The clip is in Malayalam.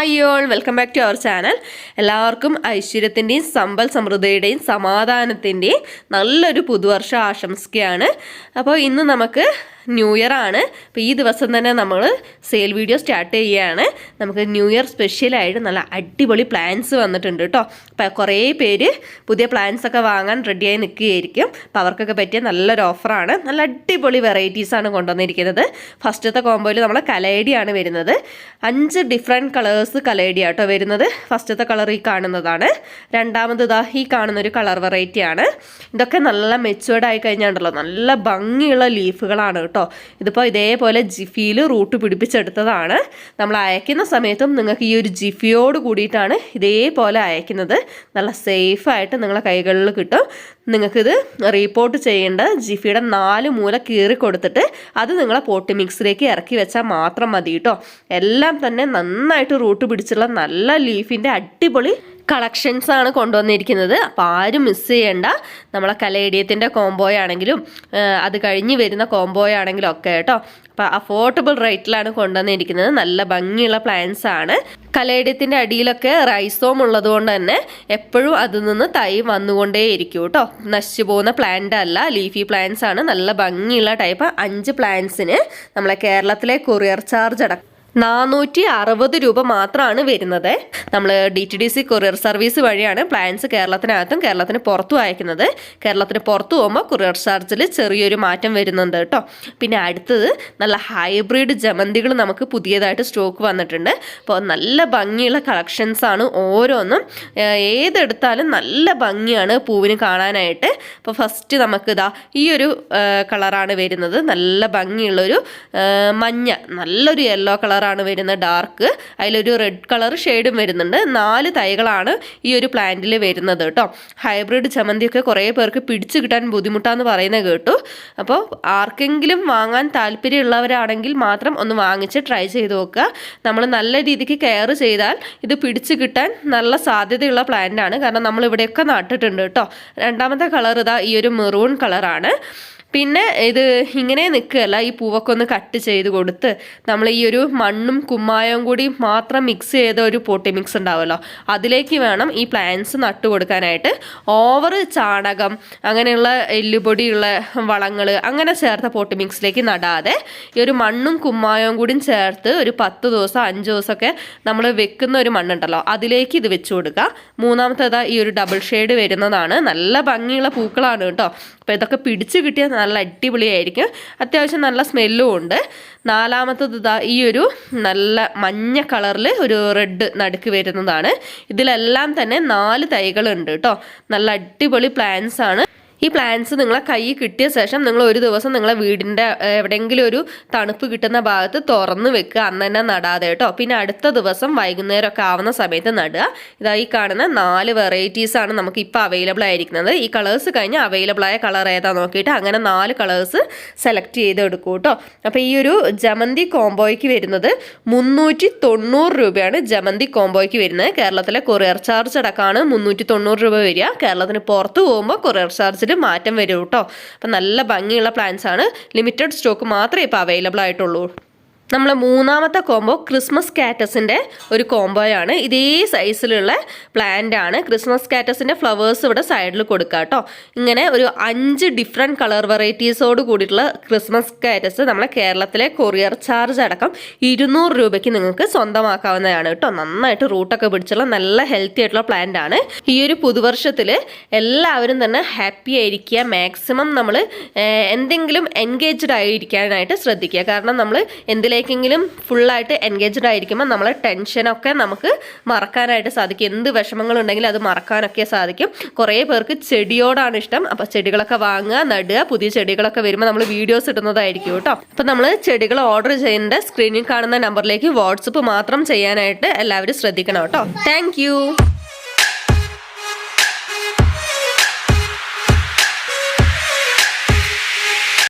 Hi all welcome back to our channel എല്ലാവർക്കും ഐശ്വര്യത്തിന്റെയും സമ്പൽ സമൃദ്ധിയുടെയും സമാധാനത്തിന്റെയും നല്ലൊരു പുതുവർഷം ആശംസിക്കുകയാണ് അപ്പോൾ ഇന്ന് നമുക്ക് ന്യൂ ഇയർ ആണ്. അപ്പോൾ ഈ ദിവസം തന്നെ നമ്മൾ സെയിൽ വീഡിയോ സ്റ്റാർട്ട് ചെയ്യുകയാണ്. നമുക്ക് ന്യൂ ഇയർ സ്പെഷ്യലായിട്ട് നല്ല അടിപൊളി പ്ലാൻസ് വന്നിട്ടുണ്ട് കേട്ടോ അപ്പോൾ കുറേ പേര് പുതിയ പ്ലാൻസ് ഒക്കെ വാങ്ങാൻ റെഡിയായി നിൽക്കുകയായിരിക്കും അപ്പോൾ അവർക്കൊക്കെ പറ്റിയ നല്ലൊരു ഓഫറാണ് നല്ല അടിപൊളി വെറൈറ്റീസാണ് കൊണ്ടുവന്നിരിക്കുന്നത്. ഫസ്റ്റത്തെ കോമ്പോയിൽ നമ്മൾ കലേഡിയാണ് വരുന്നത്. അഞ്ച് ഡിഫറെന്റ് കളേഴ്സ് കലേഡിയ കേട്ടോ വരുന്നത്. ഫസ്റ്റത്തെ കളർ ഈ കാണുന്നതാണ്. രണ്ടാമത് ഇതാ ഈ കാണുന്നൊരു കളർ വെറൈറ്റിയാണ് ഇതൊക്കെ നല്ല മെച്ചുവേർഡ് ആയി കഴിഞ്ഞാണ്ടല്ലോ. നല്ല ഭംഗിയുള്ള ലീഫുകളാണ് കേട്ടോ. ഇതിപ്പോൾ ഇതേപോലെ ജിഫിയിൽ റൂട്ട് പിടിപ്പിച്ചെടുത്തതാണ്. നമ്മൾ അയക്കുന്ന സമയത്തും നിങ്ങൾക്ക് ഈ ഒരു ജിഫിയോട് കൂടിയിട്ടാണ് ഇതേപോലെ അയക്കുന്നത്. നല്ല സേഫായിട്ട് നിങ്ങളെ കൈകളിൽ കിട്ടും. നിങ്ങൾക്കിത് റീപോർട്ട് ചെയ്യേണ്ട ജിഫിയുടെ നാല് മൂല കീറി കൊടുത്തിട്ട് അത് നിങ്ങളെ പോട്ട് മിക്സിലേക്ക് ഇറക്കി വെച്ചാൽ മാത്രം മതി കേട്ടോ. എല്ലാം തന്നെ നന്നായിട്ട് റൂട്ട് പിടിച്ചുള്ള നല്ല ലീഫിന്റെ അടിപൊളി കളക്ഷൻസ് ആണ് കൊണ്ടുവന്നിരിക്കുന്നത്. അപ്പോൾ ആരും മിസ് ചെയ്യേണ്ട. നമ്മളെ കലേഡിയത്തിന്റെ കോംബോയാണെങ്കിലും അത് കഴിഞ്ഞ് വരുന്ന കോംബോയാണെങ്കിലും ഒക്കെ കേട്ടോ. അപ്പോൾ അഫോർഡബിൾ റേറ്റിലാണ് കൊണ്ടുവന്നിരിക്കുന്നത്. നല്ല ഭംഗിയുള്ള പ്ലാന്റ്സ് ആണ്. കലേഡിയത്തിന്റെ അടിയിലൊക്കെ റൈസോം ഉള്ളത് കൊണ്ട് തന്നെ എപ്പോഴും അതിൽ നിന്ന് തൈ വന്നുകൊണ്ടേയിരിക്കും കേട്ടോ. നശിച്ചു പോകുന്ന പ്ലാന്റ് അല്ല ലീഫി പ്ലാന്റ്സ് ആണ്. നല്ല ഭംഗിയുള്ള ടൈപ്പ് അഞ്ച് പ്ലാന്റ്സിന് നമ്മളെ കേരളത്തിലെ കൊറിയർ ചാർജ് അടക്കം നാനൂറ്റി അറുപത് രൂപ മാത്രമാണ് വരുന്നത്. നമ്മൾ D T D C courier service വഴിയാണ് പ്ലാൻസ് കേരളത്തിനകത്തും കേരളത്തിന് പുറത്തും അയക്കുന്നത്. കേരളത്തിന് പുറത്തു പോകുമ്പോൾ കൊറിയർ ചാർജിൽ ചെറിയൊരു മാറ്റം വരുന്നുണ്ട് കേട്ടോ. പിന്നെ അടുത്തത് നല്ല ഹൈബ്രിഡ് ജമന്തികൾ നമുക്ക് പുതിയതായിട്ട് സ്റ്റോക്ക് വന്നിട്ടുണ്ട്. അപ്പോൾ നല്ല ഭംഗിയുള്ള കളക്ഷൻസാണ് ഓരോന്നും. ഏതെടുത്താലും നല്ല ഭംഗിയാണ് പൂവിന് കാണാനായിട്ട്. അപ്പോൾ ഫസ്റ്റ് നമുക്ക് ഇതാ ഈ ഒരു കളറാണ് വരുന്നത്. നല്ല ഭംഗിയുള്ളൊരു മഞ്ഞ. നല്ലൊരു യെല്ലോ കളർ കളറാണ് വരുന്നത് ഡാർക്ക്. അതിലൊരു റെഡ് കളർ ഷെയ്ഡും വരുന്നുണ്ട്. നാല് തൈകളാണ് ഈ ഒരു പ്ലാന്റിൽ വരുന്നത് കേട്ടോ ഹൈബ്രിഡ് ചമ്മന്തിയൊക്കെ കുറേ പേർക്ക് പിടിച്ചു കിട്ടാൻ ബുദ്ധിമുട്ടാന്ന് പറയുന്നത് കേട്ടു. അപ്പോൾ ആർക്കെങ്കിലും വാങ്ങാൻ താല്പര്യമുള്ളവരാണെങ്കിൽ മാത്രം ഒന്ന് വാങ്ങിച്ച് ട്രൈ ചെയ്ത് നോക്കുക. നമ്മൾ നല്ല രീതിക്ക് കെയർ ചെയ്താൽ ഇത് പിടിച്ചു കിട്ടാൻ നല്ല സാധ്യതയുള്ള പ്ലാന്റ് ആണ്. കാരണം നമ്മൾ ഇവിടെയൊക്കെ നട്ടിട്ടുണ്ട് കേട്ടോ രണ്ടാമത്തെ കളർ ഇതാ ഈ ഒരു മെറൂൺ കളറാണ്. പിന്നെ ഇത് ഇങ്ങനെ നിൽക്കുകയല്ല ഈ പൂവൊക്കെ ഒന്ന് കട്ട് ചെയ്ത് കൊടുത്ത് നമ്മൾ ഈ ഒരു മണ്ണും കുമ്മായവും കൂടി മാത്രം മിക്സ് ചെയ്ത ഒരു പോട്ടി മിക്സ് ഉണ്ടാവുമല്ലോ. അതിലേക്ക് വേണം ഈ പ്ലാന്റ്സ് നട്ടു കൊടുക്കാനായിട്ട്. ഓവർ ചാണകം അങ്ങനെയുള്ള എല്ലുപൊടിയുള്ള വളങ്ങൾ അങ്ങനെ ചേർത്ത പോട്ടി മിക്സിലേക്ക് നടാതെ ഈ ഒരു മണ്ണും കുമ്മായവും കൂടി ചേർത്ത് ഒരു പത്ത് ദിവസം അഞ്ച് ദിവസമൊക്കെ നമ്മൾ വെക്കുന്ന ഒരു മണ്ണുണ്ടല്ലോ അതിലേക്ക് ഇത് വെച്ച് കൊടുക്കുക. മൂന്നാമത്തേതാ ഈ ഒരു ഡബിൾ ഷെയ്ഡ് വരുന്നതാണ്. നല്ല ഭംഗിയുള്ള പൂക്കളാണ് കേട്ടോ. അപ്പോൾ ഇതൊക്കെ പിടിച്ച് കിട്ടിയാൽ നല്ല അടിപൊളിയായിരിക്കും. അത്യാവശ്യം നല്ല സ്മെല്ലും ഉണ്ട്. നാലാമത്തത് ഇതാ ഈ ഒരു നല്ല മഞ്ഞ കളറിൽ ഒരു റെഡ് നടുക്ക് വരുന്നതാണ്. ഇതിലെല്ലാം തന്നെ നാല് തൈകളുണ്ട് കേട്ടോ. നല്ല അടിപൊളി പ്ലാന്റ്സ് ആണ്. ഈ പ്ലാന്റ്സ് നിങ്ങളെ കൈ കിട്ടിയ ശേഷം നിങ്ങൾ ഒരു ദിവസം നിങ്ങളെ വീടിന്റെ എവിടെയെങ്കിലും ഒരു തണുപ്പ് കിട്ടുന്ന ഭാഗത്ത് തുറന്ന് വെക്കുക. അന്ന് തന്നെ നടാതെ കേട്ടോ. പിന്നെ അടുത്ത ദിവസം വൈകുന്നേരമൊക്കെ ആവുന്ന സമയത്ത് നടുക. ഇതായി കാണുന്ന നാല് വെറൈറ്റീസ് ആണ് നമുക്ക് ഇപ്പോൾ അവൈലബിൾ ആയിരിക്കുന്നത്. ഈ കളേഴ്സ് കഴിഞ്ഞ് അവൈലബിൾ ആയ കളർ ഏതാ നോക്കിയിട്ട് അങ്ങനെ നാല് കളേഴ്സ് സെലക്ട് ചെയ്ത് എടുക്കും കേട്ടോ. അപ്പോൾ ഈ ഒരു ജമന്തി കോംബോയ്ക്ക് വരുന്നത് മുന്നൂറ്റി തൊണ്ണൂറ് രൂപയാണ് ജമന്തി കോംബോയ്ക്ക് വരുന്നത്. കേരളത്തിലെ കൊറിയർ ചാർജ് അടക്കമാണ് മുന്നൂറ്റി തൊണ്ണൂറ് രൂപ വരിക. കേരളത്തിന് പുറത്ത് പോകുമ്പോൾ കൊറിയർ ചാർജ് ഇതിൽ മാറ്റം വരും കേട്ടോ അപ്പം നല്ല ഭംഗിയുള്ള പ്ലാന്റ്സ് ആണ്. ലിമിറ്റഡ് സ്റ്റോക്ക് മാത്രമേ ഇപ്പോൾ അവൈലബിൾ ആയിട്ടുള്ളൂ. നമ്മൾ മൂന്നാമത്തെ കോംബോ ക്രിസ്മസ് കാറ്റസിന്റെ ഒരു കോംബോയാണ് ഇതേ സൈസിലുള്ള പ്ലാന്റ് ആണ്. ക്രിസ്മസ് കാറ്റസിന്റെ ഫ്ലവേഴ്സ് ഇവിടെ സൈഡിൽ കൊടുക്കുക കേട്ടോ ഇങ്ങനെ ഒരു അഞ്ച് ഡിഫറെന്റ് കളർ വെറൈറ്റീസോട് കൂടിയിട്ടുള്ള ക്രിസ്മസ് കാറ്റസ് നമ്മളെ കേരളത്തിലെ കൊറിയർ ചാർജ് അടക്കം ഇരുന്നൂറ് രൂപയ്ക്ക് നിങ്ങൾക്ക് സ്വന്തമാക്കാവുന്നതാണ് കേട്ടോ നന്നായിട്ട് റൂട്ടൊക്കെ പിടിച്ചുള്ള നല്ല ഹെൽത്തി ആയിട്ടുള്ള പ്ലാന്റ് ആണ്. ഈ ഒരു പുതുവർഷത്തിൽ എല്ലാവരും തന്നെ ഹാപ്പി ആയിരിക്കുക. മാക്സിമം നമ്മൾ എന്തെങ്കിലും എൻഗേജ്ഡ് ആയിരിക്കാനായിട്ട് ശ്രദ്ധിക്കുക. കാരണം നമ്മൾ എന്തിലേക്ക് എന്തിലേക്കെങ്കിലും ഫുള്ളായിട്ട് എൻഗേജ്ഡ് ആയിരിക്കുമ്പോൾ നമ്മളെ ടെൻഷനൊക്കെ നമുക്ക് മറക്കാനായിട്ട് സാധിക്കും. എന്ത് വിഷമങ്ങളുണ്ടെങ്കിലും അത് മറക്കാനൊക്കെ സാധിക്കും. കുറേ പേർക്ക് ചെടിയോടാണ് ഇഷ്ടം. അപ്പോൾ ചെടികളൊക്കെ വാങ്ങുക നടുക പുതിയ ചെടികളൊക്കെ വരുമ്പോൾ നമ്മൾ വീഡിയോസ് ഇടുന്നതായിരിക്കും കേട്ടോ. അപ്പോൾ നമ്മൾ ചെടികൾ ഓർഡർ ചെയ്യേണ്ട സ്ക്രീനിൽ കാണുന്ന നമ്പറിലേക്ക് വാട്സപ്പ് മാത്രം ചെയ്യാനായിട്ട് എല്ലാവരും ശ്രദ്ധിക്കണം കേട്ടോ. താങ്ക്